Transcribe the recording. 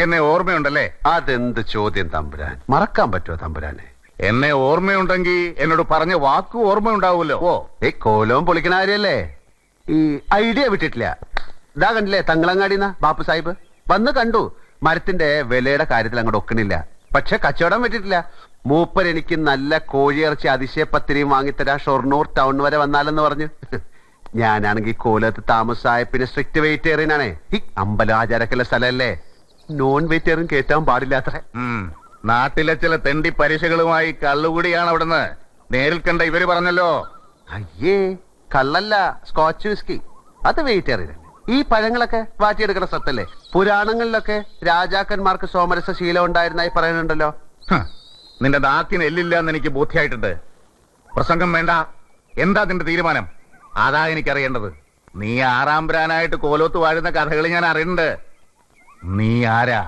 എന്നെ ഓർമ്മയുണ്ടല്ലേ? അതെന്ത് ചോദ്യം തമ്പുരാൻ. മറക്കാൻ പറ്റുമോ തമ്പുരാനെ? എന്നെ ഓർമ്മയുണ്ടെങ്കിൽ എന്നോട് പറഞ്ഞ വാക്ക് ഓർമ്മയുണ്ടാവുമല്ലോ. ഓ ഈ കോലവും പൊളിക്കണ കാര്യല്ലേ? ഈ ഐഡിയ വിട്ടിട്ടില്ല. ഇതാ കണ്ടില്ലേ തങ്ങളങ്ങാടിന്ന ബാപ്പു സാഹിബ്? വന്ന് കണ്ടു. മരത്തിന്റെ വിലയുടെ കാര്യത്തിൽ അങ്ങോട്ട് ഒക്കണില്ല പക്ഷെ കച്ചവടം വിട്ടിട്ടില്ല മൂപ്പർ എനിക്ക് നല്ല കോഴിയിറച്ചി അതിശയപ്പത്തിരിയും വാങ്ങിത്തരാ ഷൊർണൂർ ടൗൺ വരെ വന്നാലെന്ന് പറഞ്ഞു. ഞാനാണെങ്കിൽ കോലത്ത് താമസമായ പിന്നെ സ്ട്രിക്റ്റ് വെജിറ്റേറിയൻ ആണേ ഈ അമ്പലം ആചാരക്കുള്ള സ്ഥലമല്ലേ? നോൺ വെജിറ്റേറിയൻ കേറ്റാൻ പാടില്ല അത്ര. നാട്ടിലെ ചില തെണ്ടി പരീക്ഷകളുമായി കള്ളുകൂടിയാണ് അവിടുന്ന്. നേരിൽ കണ്ട ഇവർ പറഞ്ഞല്ലോ. അയ്യേ കള്ളല്ല സ്കോച്ച് വിസ്കി അത് വെജിറ്റേറിയൻ ഈ പഴങ്ങളൊക്കെ വാറ്റിയെടുക്കുന്ന സത്തല്ലേ പുരാണങ്ങളിലൊക്കെ രാജാക്കന്മാർക്ക് സോമരസ ശീലം ഉണ്ടായിരുന്നായി പറയുന്നുണ്ടല്ലോ. നിന്റെ നാക്കിന് എല്ലില്ല എന്ന് എനിക്ക് ബോധ്യമായിട്ടുണ്ട് പ്രസംഗം വേണ്ട. എന്താ നിന്റെ തീരുമാനം? അതാ എനിക്കറിയേണ്ടത്. നീ ആറാം പ്രാനായിട്ട് കോലോത്ത് വാഴുന്ന കഥകൾ ഞാൻ അറിയുന്നുണ്ട്. നീ ആരാ?